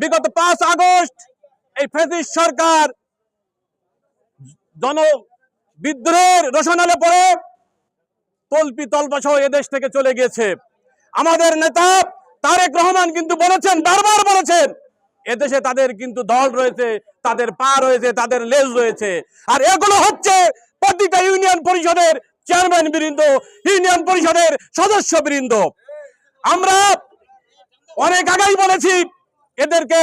বিগত পাঁচ আগস্ট এই ফেসিস সরকার জন বিদ্রোহের রোশনালে পড়ে তল্পি তল্পা সহ এদেশ থেকে চলে গিয়েছে। আমাদের নেতা তারেক রহমান কিন্তু বলেছেন, বারবার বলেছেন এদেশে তাদের কিন্তু দল রয়েছে, তাদের পা রয়েছে, তাদের লেজ রয়েছে। আর এগুলো হচ্ছে প্রতিটা ইউনিয়ন পরিষদের চেয়ারম্যান বৃন্দ, ইউনিয়ন পরিষদের সদস্য বৃন্দ। আমরা অনেক আগেই বলেছি এদেরকে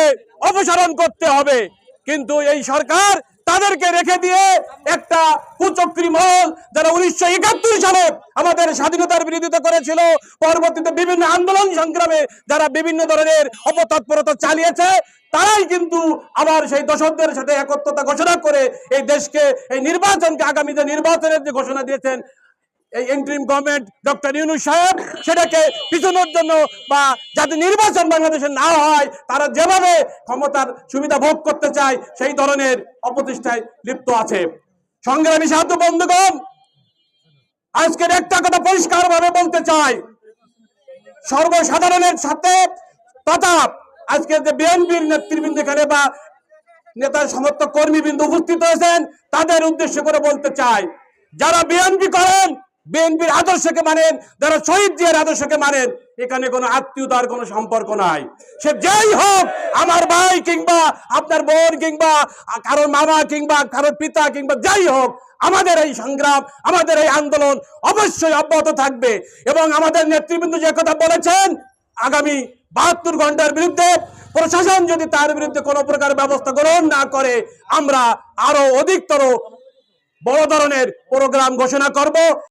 অপসারণ করতে হবে। কিন্তু এই সরকার তাদেরকে রেখে দিয়ে একটা কুচক্রী মহল যারা উনিশশো একাত্তর সালে আমাদের স্বাধীনতার বিরোধিতা করেছিল, পরবর্তীতে বিভিন্ন আন্দোলন সংগ্রামে যারা বিভিন্ন ধরনের অপতৎপরতা চালিয়েছে, তারাই কিন্তু আবার সেই দশকদের সাথে একত্রতা ঘোষণা করে এই দেশকে, এই নির্বাচনকে আগামী যে নির্বাচনের যে ঘোষণা দিয়েছেন এই ইন্টারিম গভর্নমেন্ট ডক্টর ইউনুস সাহেব সেটাকে পিছনোর জন্য বা যাতে নির্বাচন বাংলাদেশে না হয়, তারা যেভাবে ক্ষমতার সুবিধা ভোগ করতে চায়, সেই ধরনের অপচেষ্টায় লিপ্ত আছে। সংগ্রামী সাহায্য বন্ধুগণ, আজকের একটা কথা পরিষ্কার ভাবে বলতে চাই। সর্বসাধারণের সাথে তথা আজকে যে বিএনপির নেতৃবৃন্দ এখানে বা নেতার সমর্থক কর্মীবৃন্দ উপস্থিত হয়েছেন, তাদের উদ্দেশ্য করে বলতে চাই, যারা বিএনপি করেন বিএনপির আদর্শকে মানেন, যারা শহীদ জিয়ার আদর্শকে মানেন, এখানে কোনো আত্মীয়তার কোনো সম্পর্ক নাই। সে যেই হোক, আমার ভাই কিংবা আপনার বোন কিংবা কারোর মামা কিংবা কারোর পিতা কিংবা যাই হোক, আমাদের এই সংগ্রাম, আমাদের এই আন্দোলন অবশ্যই অব্যাহত থাকবে এবং আমাদের নেতৃবৃন্দ যে কথা বলেছেন, আগামী বাহাত্তর ঘণ্টার বিরুদ্ধে প্রশাসন যদি তার বিরুদ্ধে কোনো প্রকার ব্যবস্থা গ্রহণ না করে, আমরা আরও অধিকতর বড় ধরনের প্রোগ্রাম ঘোষণা করব।